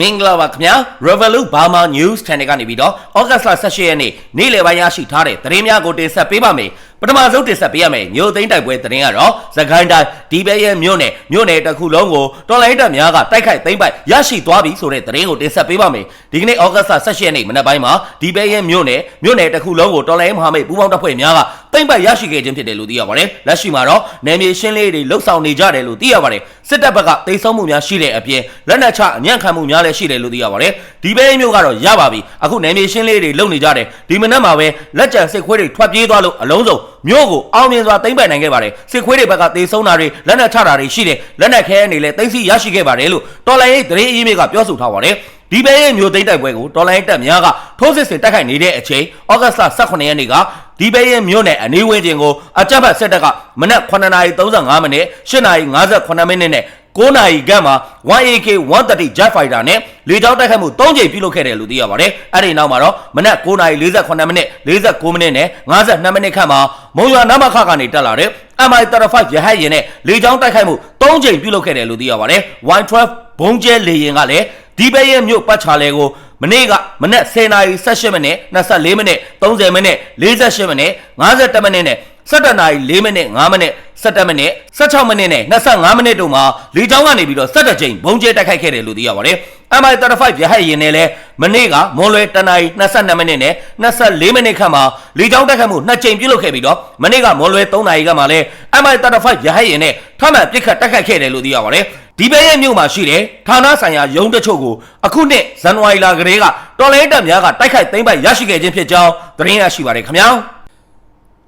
မင်္ဂလာပါခင်ဗျာ Revolut Burma News Channel ကနေပြီးတော့ August 18ရက်နေ့နေ့လယ်ပိုင်းရရှိထားတဲ့သတင်းများကိုတင်ဆက်ပေးပါမယ် ပထမဆုံးတင်ဆက်ပေးရမယ်မြို့သိမ်းတိုက်ပွဲသတင်းကတော့သခိုင်းတိုင်းဒီဘဲရဲ့မြို့နယ်မြို့နယ်တစ်ခုလုံးကိုတော်လိုင်းတပ်များကတိုက်ခိုက်သိမ်းပိုက်ရရှိသွားပြီဆိုတဲ့သတင်းကိုတင်ဆက်ပေးပါမယ်ဒီကနေ့ August 18ရက်နေ့မနက်ပိုင်းမှာဒီဘဲရဲ့မြို့နယ်မြို့နယ်တစ်ခုလုံးကိုတော်လိုင်းမဟာမိတ်ပူးပေါင်းတပ်ဖွဲ့များကသိမ်းပိုက်ရရှိခဲ့ခြင်းဖြစ်တယ်လို့သိရပါတယ်လက်ရှိမှာတော့နယ်မြေရှင်းလေးတွေလှုပ်ဆောင်နေကြတယ်လို့သိရပါတယ်စစ်တပ်ဘက်ကတိတ်ဆုံးမှုများရှိတဲ့အပြင်လက်နက်ချအညံ့ခံမှုများလည်းရှိတယ်လို့သိရပါတယ်ဒီဘဲမျိုးကတော့ရပါပြီအခုနယ်မြေရှင်းလေးတွေလုပ်နေကြတယ်ဒီမနက်မှာပဲလက်ကျန်စစ်ခွေးတွေထွက်ပြေးသွားလို့အလုံးစုံ မြို့ကိုအောင်မြင်စွာသိမ်းပိုက်နိုင်ခဲ့ပါတယ်စစ်ခွေးတွေဘက်ကတေဆုံးတာတွေလက်နက်ချတာတွေရှိတယ်လက်နက်ခဲအနေနဲ့သိမ်းဆီရရှိခဲ့ပါတယ်လို့တော်လိုင်းရေးသတင်းအီးမေးလ်ကပြောဆိုထားပါတယ်ဒီပဲရဲ့မျိုးသိမ်းတိုက်ပွဲကိုတော်လိုင်းတပ်များကထိုးစစ်ဆင်တိုက်ခိုက်နေတဲ့အချိန်ဩဂတ်စ်လ18ရက်နေ့ကဒီပဲရဲ့မျိုးနဲ့အနီးဝန်းကျင်ကိုအကြမ်းဖက်စစ်တပ်ကမနက်9:35မိနစ်8:58မိနစ်နဲ့ 9နာရီခန့်မှာ 1AK 130 Jet Fighter နဲ့လေကြောင်းတိုက်ခိုက်မှု3ကြိမ်ပြုလုပ်ခဲ့တယ်လို့သိရပါတယ်။အဲ့ဒီနောက်မှာတော့မနက်9:48မိနစ်49မိနစ်နဲ့52မိနစ်ခန့်မှာမုံရွာနမခကနေတက်လာတဲ့ MI35 ရဟတ်ယာဉ်နဲ့လေကြောင်းတိုက်ခိုက်မှု3ကြိမ်ပြုလုပ်ခဲ့တယ်လို့သိရပါတယ်။ Y12 ဘုံကျဲလေယာဉ်ကလည်းဒီဘဲရဲ့မြို့ပတ်ချာလဲကိုမနေ့ကမနက်10:18မိနစ်24မိနစ်30မိနစ်48မိနစ်52မိနစ်နဲ့17နာရီ4မိနစ်5မိနစ် 17မိနစ်16မိနစ်နဲ့25မိနစ်တို့မှာလေကြောင်းကနေပြီးတော့17ကြိမ်ဘုံကျဲတိုက်ခိုက်ခဲ့တယ်လို့သိရပါတယ်။ MI35 ရဟတ်ယာဉ်နဲ့လည်းမနေ့ကမွန်လွယ်တနာရီ22မိနစ်နဲ့24မိနစ်ခန့်မှာလေကြောင်းတိုက်ခိုက်မှု2ကြိမ်ပြုလုပ်ခဲ့ပြီးတော့မနေ့ကမွန်လွယ်3နာရီခန့်မှာလည်း MI35 ရဟတ်ယာဉ်နဲ့ထပ်မံပစ်ခတ်တိုက်ခိုက်ခဲ့တယ်လို့သိရပါတယ်။ဒီဘဲရဲ့မြို့မှာရှိတဲ့ဌာနဆိုင်ရာရုံးတချို့ကိုအခုနှစ်ဇန်နဝါရီလကတည်းကတော်လိုင်းတပ်များကတိုက်ခိုက်သိမ်းပိုက်ရရှိခဲ့ခြင်းဖြစ်ကြောင်းသတင်းရရှိပါတယ်ခင်ဗျာ။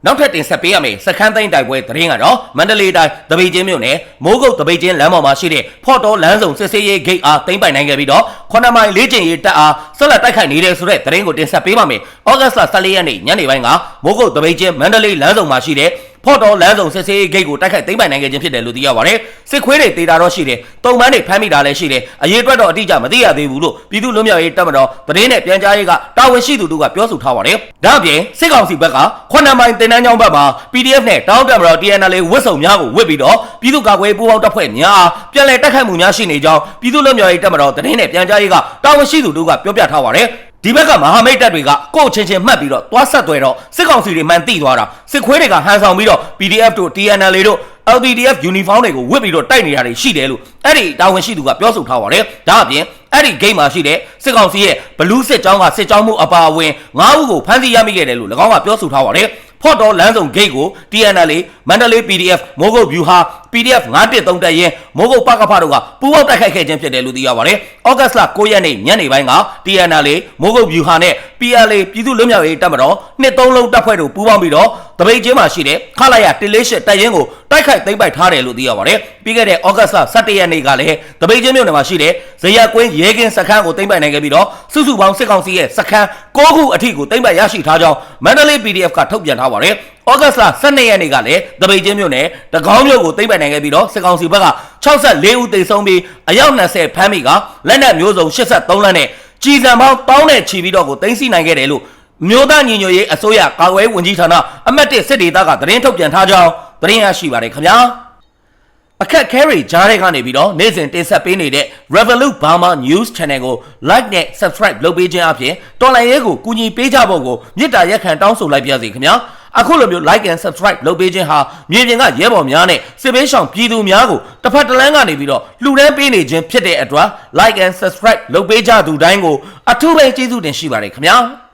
နောက်ထပ်တင်ဆက်ပေးရမယ့်စခန်းသိမ်းတိုက်ပွဲသတင်းကတော့မန္တလေးတိုင်းတပိတ်ချင်းမြို့နယ်မိုးကုတ်တပိတ်ချင်းလမ်းပေါ်မှာရှိတဲ့ဖော့တော်လမ်းစုံစစ်ဆေးရေးဂိတ်အားသိမ်းပိုက်နိုင်ခဲ့ပြီးတော့9မိုင်၄ကျင်ရေးတပ်အားဆက်လက်တိုက်ခိုက်နေတဲ့ဆိုတဲ့သတင်းကိုတင်ဆက်ပေးပါမယ်။ဩဂတ်စ်လ14ရက်နေ့ညနေပိုင်းကမိုးကုတ်တပိတ်ချင်းမန္တလေးလမ်းစုံမှာရှိတဲ့ ဖော့တော်လမ်းစုံစစ်ဆေးရေးဂိတ်ကိုတိုက်ခိုက်သိမ်းပိုက်နိုင်ခဲ့ခြင်းဖြစ်တယ်လို့သိရပါတယ်။စစ်ခွေးတွေတေတာတော့ရှိတယ်။တုံပန်းတွေဖမ်းမိတာလည်းရှိတယ်။အရေးအတွက်တော့အတိအကျမသိရသေးဘူးလို့ပြည်သူ့လွတ်မြောက်ရေးတပ်မတော်သတင်းနဲ့ပြန်ကြားရေးကတာဝန်ရှိသူတို့ကပြောဆိုထားပါတယ်။ဒါ့အပြင်စစ်ကောင်စီဘက်က9မိုင်တင်နန်းကျောင်းဘက်မှာ PDF နဲ့တောင်းတမတော် TNL ဝစ်စုံများကိုဝစ်ပြီးတော့ပြည်သူ့ကာကွယ်ပူးပေါင်းတပ်ဖွဲ့များပြန်လည်တိုက်ခိုက်မှုများရှိနေကြောင်းပြည်သူ့လွတ်မြောက်ရေးတပ်မတော်သတင်းနဲ့ပြန်ကြားရေးကတာဝန်ရှိသူတို့ကပြောပြထားပါတယ်။ ဒီဘက်ကမဟာမိတ်တပ်တွေကကိုယ့်ချင်းချင်းမှတ်ပြီးတော့သွားဆက်သွဲတော့စစ်ကောင်စီတွေမှန်တိသွားတာစစ်ခွေးတွေကဟန်ဆောင်ပြီးတော့ PDF တို့ TNL တို့ LPDF uniform တွေကိုဝတ်ပြီးတော့တိုက်နေတာတွေရှိတယ်လို့အဲ့ဒီတာဝန်ရှိသူကပြောဆိုထားပါတယ်။ဒါအပြင်အဲ့ဒီဂိမ်းမှာရှိတဲ့စစ်ကောင်စီရဲ့ဘလူးစစ်ကြောင်းကစစ်ကြောင်းမှုအပါအဝင်၅ဦးကိုဖမ်းဆီးရမိခဲ့တယ်လို့၎င်းကပြောဆိုထားပါတယ်။ ဖော့တော်လမ်းဆောင်ဂိတ်ကို TNL မန္တလေး PDF မိုးကုတ် view ဟာ PDF 913တက်ရင်မိုးကုတ်ပကဖတို့ကပူးပေါင်းတိုက်ခိုက်ခဲ့ခြင်းဖြစ်တယ်လို့သိရပါတယ်။ဩဂတ်စ်လ9ရက်နေ့ညနေပိုင်းက TNL မိုးကုတ် view ဟာနဲ့ PLA ပြည်သူ့လွတ်မြောက်ရေးတပ်မတော်နှစ်သုံးလုံးတပ်ဖွဲ့တို့ပူးပေါင်းပြီးတော့တပိတ်ချင်းမှာရှိတဲ့ခလာရ148တပ်ရင်းကိုတိုက်ခိုက်သိမ်းပိုက်ထားတယ်လို့သိရပါတယ်။ပြီးခဲ့တဲ့ဩဂတ်စ်လ17ရက်နေ့ကလည်းတပိတ်ချင်းမြို့နယ်မှာရှိတဲ့ဇေယျကွင်းရဲကင်းစခန်းကိုသိမ်းပိုက်နိုင်ခဲ့ပြီးတော့စုစုပေါင်းစစ်ကောင်စီရဲ့စခန်း9ခုအထိကိုသိမ်းပိုက်ရရှိထားကြောင်းမန္တလေး PDF ကထုတ်ပြန်ထားပါတယ်။ဩဂတ်စ်လ12ရက်နေ့ကလည်းတပိတ်ချင်းမြို့နယ်တကောင်းမြို့ကိုသိမ်းပိုက်နိုင်ခဲ့ပြီးတော့စစ်ကောင်စီဘက်က64ဦးသေဆုံးပြီးအယောက်20ဖမ်းမိကလက်နက်မျိုးစုံ83လက်နဲ့ ကြီးစံပေါင်းတောင်းနဲ့ချီပြီးတော့ကိုသိမ်းဆည်းနိုင်ခဲ့တယ်လို့မြို့သားညီညွတ်ရေးအစိုးရကာကွယ်ဝင်ကြီးဌာနအမတ်1စစ်ဒေသကသတင်းထုတ်ပြန်ထားကြောင်းသတင်းရရှိပါတယ်ခင်ဗျာအခက်ခဲတွေကြားတဲ့ကနေပြီးတော့နေ့စဉ်တင်ဆက်ပေးနေတဲ့ Revolut Burma News Channel ကို like နဲ့ subscribe လုပ်ပေးခြင်းအပြင်တော်လိုင်းရဲကိုကူညီပေးကြဖို့ကိုမေတ္တာရက်ခံတောင်းဆိုလိုက်ပါရစေခင်ဗျာ အခုလိုမျိုး like and subscribe လုပ်ပေးခြင်းဟာမြေပြင်ကရဲဘော်များနဲ့စစ်ပေးဆောင်ပြည်သူများကိုတစ်ဖက်တစ်လမ်းကနေပြီးတော့လှူဒန်းပေးနေခြင်းဖြစ်တဲ့အတွက် like and subscribe လုပ်ပေးကြသူတိုင်းကိုအထူးပဲကျေးဇူးတင်ရှိပါတယ်ခင်ဗျာ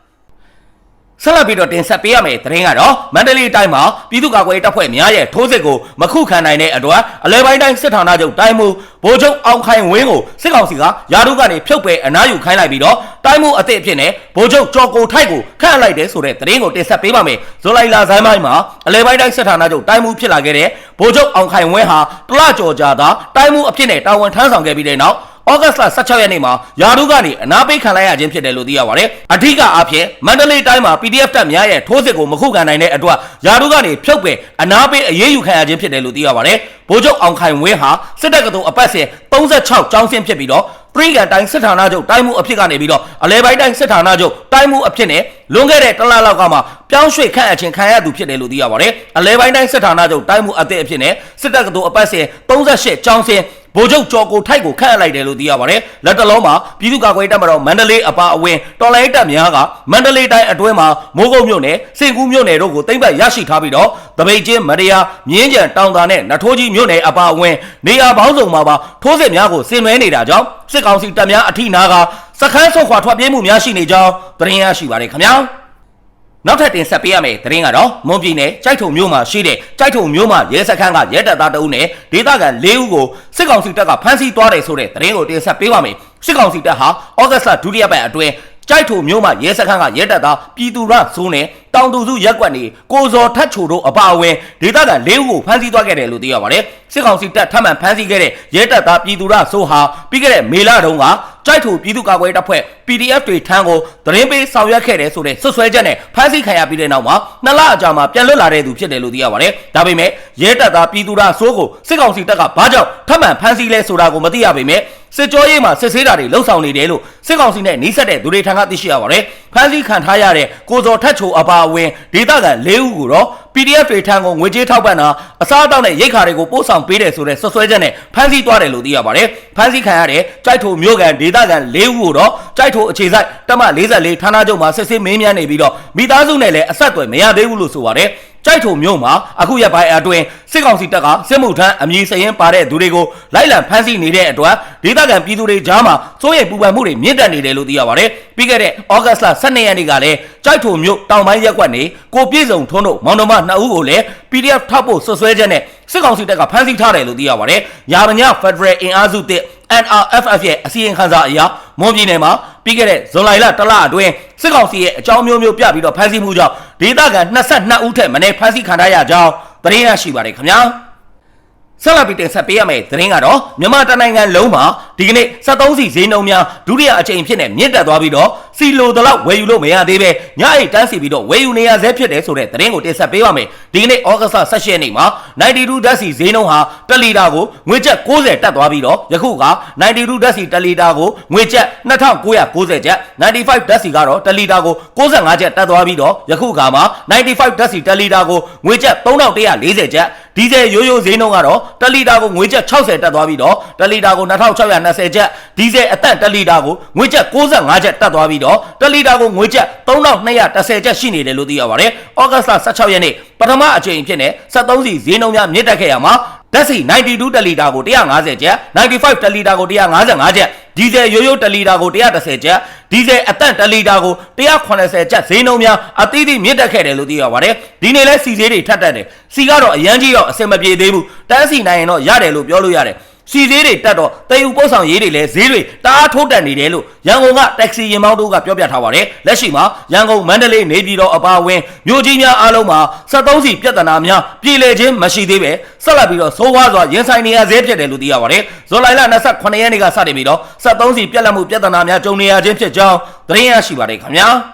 ဆက်လက်ပြီးတော့တင်ဆက်ပေးရမယ့်သတင်းကတော့မန္တလေးတိုင်းမှာပြည်သူ့ကာကွယ်ရေးတပ်ဖွဲ့များရဲ့ထိုးစစ်ကိုမခုခံနိုင်တဲ့အတွက်အလဲပိုင်းတိုင်းစစ်ဌာနချုပ်တိုင်းမှုဗိုလ်ချုပ်အောင်ခိုင်ဝင်းကိုစစ်ကောင်စီကယာရုကနေဖြုတ်ပယ်အနားယူခိုင်းလိုက်ပြီးတော့တိုင်းမှုအသစ်အဖြစ်နဲ့ဗိုလ်ချုပ်ကျော်ကိုထိုက်ကိုခန့်လိုက်တယ်ဆိုတဲ့သတင်းကိုတင်ဆက်ပေးပါမယ်ဇူလိုင်လဇိုင်းပိုင်းမှာအလဲပိုင်းတိုင်းစစ်ဌာနချုပ်တိုင်းမှုဖြစ်လာခဲ့တဲ့ဗိုလ်ချုပ်အောင်ခိုင်ဝင်းဟာတလကြော်ကြာသာတိုင်းမှုအဖြစ်နဲ့တာဝန်ထမ်းဆောင်ခဲ့ပြီးတဲ့နောက် ဩဂတ်စ်လ16ရက်နေ့မှာယာရုကနေအနာပေးခံလိုက်ရခြင်းဖြစ်တယ်လို့သိရပါတယ်။အထူးအားဖြင့်မန္တလေးတိုင်းမှာ PDF တပ်များရဲ့ထိုးစစ်ကိုမခုခံနိုင်တဲ့အတွက်ယာရုကနေဖြုတ်ပယ်အနာပေးအရေးယူခံရခြင်းဖြစ်တယ်လို့သိရပါတယ်။ဗိုလ်ချုပ်အောင်ခိုင်ဝင်းဟာစစ်တပ်ကတော်အပတ်စဉ်36ကျောင်းဆင်းဖြစ်ပြီးတော့ပရိကန်တိုင်းစစ်ဌာနချုပ်တိုင်းမှုအဖြစ်ကနေပြီးတော့အလဲပိုင်းတိုင်းစစ်ဌာနချုပ်တိုင်းမှုအဖြစ်နဲ့လွန်ခဲ့တဲ့တလလောက်ကမှပြောင်းရွှေ့ခန့်အချင်းခံရသူဖြစ်တယ်လို့သိရပါတယ်။အလဲပိုင်းတိုင်းစစ်ဌာနချုပ်တိုင်းမှုအသစ်အဖြစ်နဲ့စစ်တပ်ကတော်အပတ်စဉ်38ကျောင်းဆင်း ဗိုလ်ချုပ်ကျော်ကိုထိုက်ကိုခန့်အပ်လိုက်တယ်လို့သိရပါတယ်လက်တလုံးမှာပြည်သူ့ကာကွယ်ရေးတပ်မတော်မန္တလေးအပါအဝင်တော်လိုင်းတပ်များကမန္တလေးတိုင်းအတွင်းမှာမိုးကုတ်မြို့နယ်စင်ကူးမြို့နယ်တို့ကိုသိမ်းပိုက်ရရှိထားပြီးတော့တပိတ်ချင်းမရယာမြင်းကြံတောင်သာနဲ့နထိုးကြီးမြို့နယ်အပါအဝင်နေရာပေါင်းစုံမှာပါထိုးစစ်များကိုဆင်နွှဲနေတာကြောင့်စစ်ကောင်စီတပ်များအထိနာကစခန်းဆုတ်ခွာထွက်ပြေးမှုများရှိနေကြောင်းသတင်းရရှိပါတယ်ခင်ဗျာ နောက်ထပ်တင်ဆက်ပေးရမယ့်သတင်းကတော့မွန်ပြည်နယ်ကြိုက်ထုံမြို့မှာရှိတဲ့ကြိုက်ထုံမြို့မှာရဲစခန်းကရဲတပ်သားတအုပ်နဲ့ဒေသခံ၄ဦးကိုစစ်ကောင်စီတပ်ကဖမ်းဆီးသွားတယ်ဆိုတဲ့သတင်းကိုတင်ဆက်ပေးပါမယ်စစ်ကောင်စီတပ်ဟာဩဂတ်စ်လဒုတိယပတ်အတွင်း ကြိုက်ထုံမြို့မှာရဲစခန်းကရဲတပ်သားပြည်သူရဆိုးနဲ့တောင်သူစုရက်ကွက်နေကိုဇော်ထတ်ချိုတို့အပါအဝင်ဒေသခံ၄ဦးကိုဖမ်းဆီးသွားခဲ့တယ်လို့သိရပါတယ်စစ်ကောင်စီတပ်ထပ်မံဖမ်းဆီးခဲ့တဲ့ရဲတပ်သားပြည်သူရဆိုးဟာပြီးခဲ့တဲ့မေလတုန်းကကြိုက်ထူပြည်သူ့ကာကွယ်ရေးတပ်ဖွဲ့ PDF တွေထမ်းကိုသတင်းပေးဆောင်ရွက်ခဲ့တယ်ဆိုတဲ့ဆွဆွဲချက်နဲ့ဖမ်းဆီးခံရပြီးတဲ့နောက်မှာနှစ်လအကြာမှာပြန်လွတ်လာတဲ့သူဖြစ်တယ်လို့သိရပါတယ်။ဒါပေမဲ့ရဲတပ်သားပြည်သူသားစိုးကိုစစ်ကောင်စီတပ်ကဘာကြောင့်ထပ်မံဖမ်းဆီးလဲဆိုတာကိုမသိရပေမဲ့ စစ်ကြောရေးမှာစစ်ဆေးတာတွေလှုပ်ဆောင်နေတယ်လို့စစ်ကောင်စီနဲ့နှိစက်တဲ့သူတွေထံကသိရှိရပါတယ်။ဖမ်းဆီးခံထားရတဲ့ကိုဇော်ထက်ချိုအပါအဝင်ဒေသခံ၄ဦးကိုတော့ PDF တွေထံကိုငွေကြေးထောက်ပံ့တာအစားအသောက်နဲ့ရိတ်ခါတွေကိုပို့ဆောင်ပေးတယ်ဆိုတဲ့ဆွဆွဲချက်နဲ့ဖမ်းဆီးသွားတယ်လို့သိရပါတယ်။ဖမ်းဆီးခံရတဲ့ကြိုက်ထုံမြို့ကန်ဒေသခံ၄ဦးကိုတော့ကြိုက်ထုံအခြေစိုက်တပ်မ44ဌာနချုပ်မှာစစ်ဆေးမင်းမြန်းနေပြီးတော့မိသားစုနဲ့လည်းအဆက်အသွယ်မရသေးဘူးလို့ဆိုပါတယ်။ ကြိုက်ထုံမြို့မှာအခုရက်ပိုင်းအတွင်းစစ်ကောင်စီတပ်ကစစ်မှုထမ်းအမည်စရင်ပါတဲ့သူတွေကိုလိုက်လံဖမ်းဆီးနေတဲ့အတွက်ဒေသခံပြည်သူတွေကြားမှာစိုးရိမ်ပူပန်မှုတွေမြင့်တက်နေတယ်လို့သိရပါတယ်။ပြီးခဲ့တဲ့ဩဂတ်စ်လ12ရက်နေ့ကလည်းကြိုက်ထုံမြို့တောင်ပိုင်းရက်ကွက်နေကိုပြည့်စုံထွန်းတို့မောင်နှမ2ဦးကိုလည်း PDF ထောက်ဖို့ဆွဆွဲချက်နဲ့စစ်ကောင်စီတပ်ကဖမ်းဆီးထားတယ်လို့သိရပါတယ်။ရာမည Federal အင်အားစုတစ် NRFF ရဲ့အစည်းအဝေးခန်းစာအရမွန်ပြည်နယ်မှာပြီးခဲ့တဲ့ဇွန်လလတလအတွင်းစစ်ကောင်စီရဲ့အကြောင်းမျိုးမျိုးပြပြီးတော့ဖမ်းဆီးမှုကြောင့်ဒေသခံ22ဦးထက်မနည်းဖမ်းဆီးခံထားရကြောင်းသတင်းရရှိပါတယ်ခင်ဗျာ။ဆက်လက်ပြီးတင်ဆက်ပေးရမယ့်သတင်းကတော့မြန်မာတိုင်းနိုင်ငံလုံးမှာဒီကနေ့73စီဈေးနှုန်းများဒုတိယအကြိမ်ဖြစ်နေမြင့်တက်သွားပြီးတော့စီလိုတလောက်ဝယ်ယူလို့မရသေးပဲညအိတ်တန်းစီပြီးတော့ဝယ်ယူနေရဆဲဖြစ်တယ်ဆိုတဲ့သတင်းကိုတင်ဆက်ပေးပါမယ်ဒီကနေ့ဩဂတ်စ်လ18ရက်နေ့မှာ92ဓာတ်စီဈေးနှုန်းဟာ1လီတာကိုငွေကျပ်60တက်သွားပြီးတော့ယခုက92ဓာတ်စီ1လီတာကိုငွေကျပ်2990ကျပ်95ဓာတ်စီကတော့1လီတာကို65ကျပ်တက်သွားပြီးတော့ယခုကမှ95ဓာတ်စီ1လီတာကိုငွေကျပ်3140ကျပ်ဒီဇယ်ရိုးရိုးဈေးနှုန်းကတော့1လီတာကိုငွေကျပ်60တက်သွားပြီးတော့1လီတာကို2620ကျပ်ဒီဇယ်အသက်1လီတာကိုငွေကျပ်65ကျပ်တက်သွားပြီးတော့1လီတာကိုငွေကျပ်3210ကျပ်ရှိနေတယ်လို့သိရပါတယ်။ဩဂတ်စ်လ16ရက်နေ့ပထမအကြိမ်ဖြစ်တဲ့73စီဈေးနှုန်းများမြင့်တက်ခဲ့ရမှာလက်စီ92တလီတာကို150ကျပ်95တလီတာကို155ကျပ်ဒီဇယ်ရိုးရိုးတလီတာကို130ကျပ်ဒီဇယ်အတန့်တလီတာကို180ကျပ်ဈေးနှုန်းများအသီးသီးမြင့်တက်ခဲ့တယ်လို့သိရပါတယ်ဒီနေ့လဲစီဈေးတွေထပ်တက်တယ်စီကတော့အရန်ကြီးတော့အဆင်မပြေသေးဘူးတန်းစီနိုင်ရင်တော့ရတယ်လို့ပြောလို့ရတယ် စီဈေးတွေတက်တော့တည်ယူပို့ဆောင်ရေးတွေလည်းဈေးတွေတအားထိုးတက်နေတယ်လို့ရန်ကုန်ကတက္ကစီရင်မောင်းတို့ကပြောပြထားပါတယ်လက်ရှိမှာရန်ကုန်မန္တလေးနေပြည်တော်အပါအဝင်မြို့ကြီးများအားလုံးမှာ73စီပြဿနာများပြည်လည်ခြင်းမရှိသေးပဲဆက်လက်ပြီးတော့ဆိုးဝါးစွာရင်ဆိုင်နေရသေးဖြစ်တယ်လို့သိရပါတယ်ဇွန်လ28ရက်နေ့ကစတင်ပြီးတော့73စီပြက်လက်မှုပြဿနာများကြုံနေရခြင်းဖြစ်ကြောင်းသတင်းရရှိပါတယ်ခင်ဗျာ